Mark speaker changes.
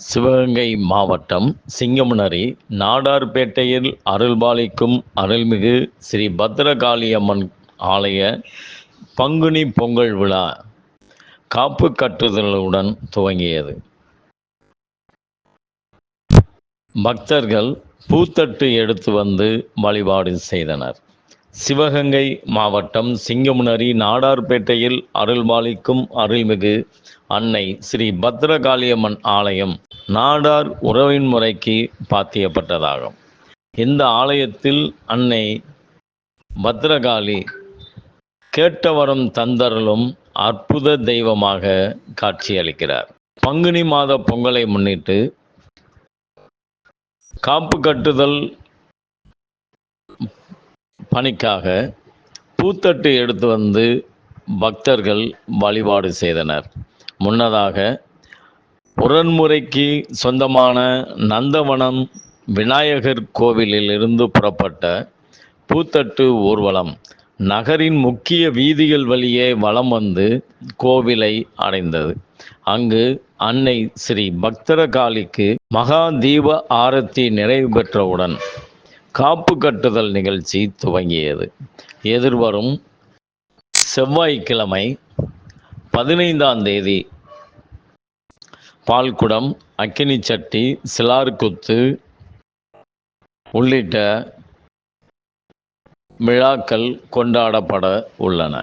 Speaker 1: சிவகங்கை மாவட்டம் சிங்கமுனரி நாடார்பேட்டையில் அருள்பாலிக்கும் அருள்மிகு ஸ்ரீ பத்ரகாளியம்மன் ஆலய பங்குனி பொங்கல் விழா காப்பு கட்டுதலுடன் துவங்கியது. பக்தர்கள் பூத்தட்டு எடுத்து வந்து வழிபாடு செய்தனர். சிவகங்கை மாவட்டம் சிங்கமுனரி நாடார்பேட்டையில் அருள்பாலிக்கும் அருள்மிகு அன்னை ஸ்ரீ பத்ரகாளியம்மன் ஆலயம் நாடார் உறவின் முறைக்கு பாத்தியப்பட்டதாகும். இந்த ஆலயத்தில் அன்னை பத்ரகாளி கேட்டவரும் தந்தருளும் அற்புத தெய்வமாக காட்சியளிக்கிறார். பங்குனி மாத பொங்கலை முன்னிட்டு காப்பு கட்டுதல் பணிக்காக பூத்தட்டு எடுத்து வந்து பக்தர்கள் வழிபாடு செய்தனர். முன்னதாக உரன்முறைக்கு சொந்தமான நந்தவனம் விநாயகர் கோவிலிலிருந்து புறப்பட்ட பூத்தட்டு ஊர்வலம். நகரின் முக்கிய வீதிகள் வழியே வலம் வந்து கோவிலை அடைந்தது. அங்கு அன்னை ஸ்ரீ பக்தரகாளிக்கு மகா தீப ஆரத்தி நிறைவு பெற்றவுடன் காப்பு கட்டுதல் நிகழ்ச்சி துவங்கியது. எதிர்வரும் செவ்வாய்க்கிழமை பதினைந்தாம் தேதி பால்குடம் அக்கினி சட்டி சிலார்குத்து உள்ளிட்ட விழாக்கள் கொண்டாடப்பட உள்ளன.